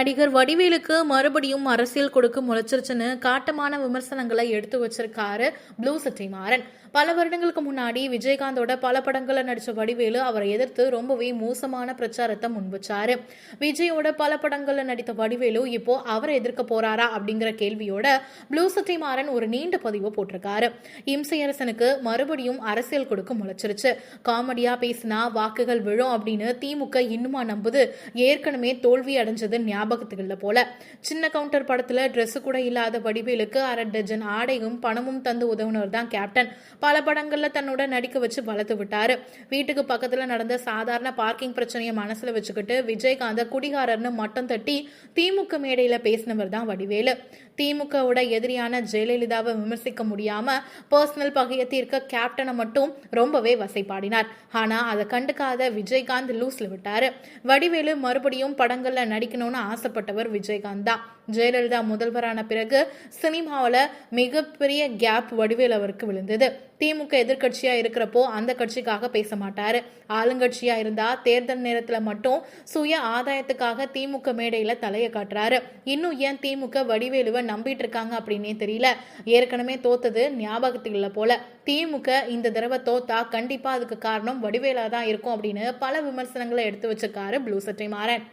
நடிகர் வடிவேலுக்கு மறுபடியும் அரசியல் கொடுக்க முளைச்சிருச்சுன்னு காட்டமான விமர்சனங்களை எடுத்து வச்சிருக்காரு ப்ளூ சட்டை மாறன் பல வருடங்களுக்கு முன்னாடி விஜயகாந்தோட பல படங்களில் நடித்த வடிவேலு அவரை எதிர்த்து ரொம்பவே மோசமான பிரச்சாரத்தை முன்வச்சாரு விஜயோட பல படங்களில் நடித்த வடிவேலு இப்போ அவரை எதிர்க்க போறாரா அப்படிங்கிற கேள்வியோட ப்ளூ சட்டை மாறன் ஒரு நீண்ட பதிவு போட்டிருக்காரு. இம்சையரசனுக்கு மறுபடியும் அரசியல் கொடுக்க முளைச்சிருச்சு. காமெடியா பேசினா வாக்குகள் விழும் அப்படின்னு திமுக இன்னுமா நம்புது? ஏற்கனவே தோல்வி அடைஞ்சது ஞாபகம் ஞாபகத்துக்கு இல்லை போல. சின்ன கவுண்டர் படத்துல ட்ரெஸ் கூட இல்லாத வடிவேலுக்கு அரை டஜன் ஆடையும் பணமும் தந்து உதவுனவர் தான் கேப்டன் பல படங்கள்ல தன்னோட நடிக்க வச்சு வளர்த்து விட்டாரு. வீட்டுக்கு பக்கத்துல நடந்த சாதாரண பார்க்கிங் பிரச்சனையை மனசுல வச்சுக்கிட்டு விஜயகாந்த குடிகாரர்னு மட்டம் தட்டி திமுக மேடையில பேசினவர் தான் வடிவேலு. திமுகவோட எதிரியான ஜெயலலிதாவை விமர்சிக்க முடியாம பர்சனல் பகையை தீர்க்க கேப்டனை மட்டும் ரொம்பவே வசைப்பாடினார். ஆனா அதை கண்டுக்காத விஜயகாந்த் லூஸ்ல விட்டாரு. வடிவேலு மறுபடியும் படங்கள்ல நடிக்கணும்னு ஆசை ஆசைப்பட்டவர் விஜயகாந்த் தான். ஜெயலலிதா முதல்வரான பிறகு சினிமாவில் மிகப்பெரிய கேப் வடிவேல் அவருக்கு விழுந்தது. திமுக எதிர்க்கட்சியா இருக்கிறப்போ அந்த கட்சிக்காக பேச மாட்டாரு. ஆளுங்கட்சியா இருந்தா தேர்தல் நேரத்துல மட்டும் சுய ஆதாயத்துக்காக திமுக மேடையில தலையை காட்டுறாரு. இன்னும் ஏன் திமுக வடிவேலுவை நம்பிட்டு இருக்காங்க அப்படின்னே தெரியல. ஏற்கனவே தோத்தது ஞாபகத்துக்கு இல்ல போல. திமுக இந்த தடவை தோத்தா கண்டிப்பா அதுக்கு காரணம் வடிவேலா தான் இருக்கும் அப்படின்னு பல விமர்சனங்களை எடுத்து வச்சிருக்காரு ப்ளூ சட்டை மாறன்.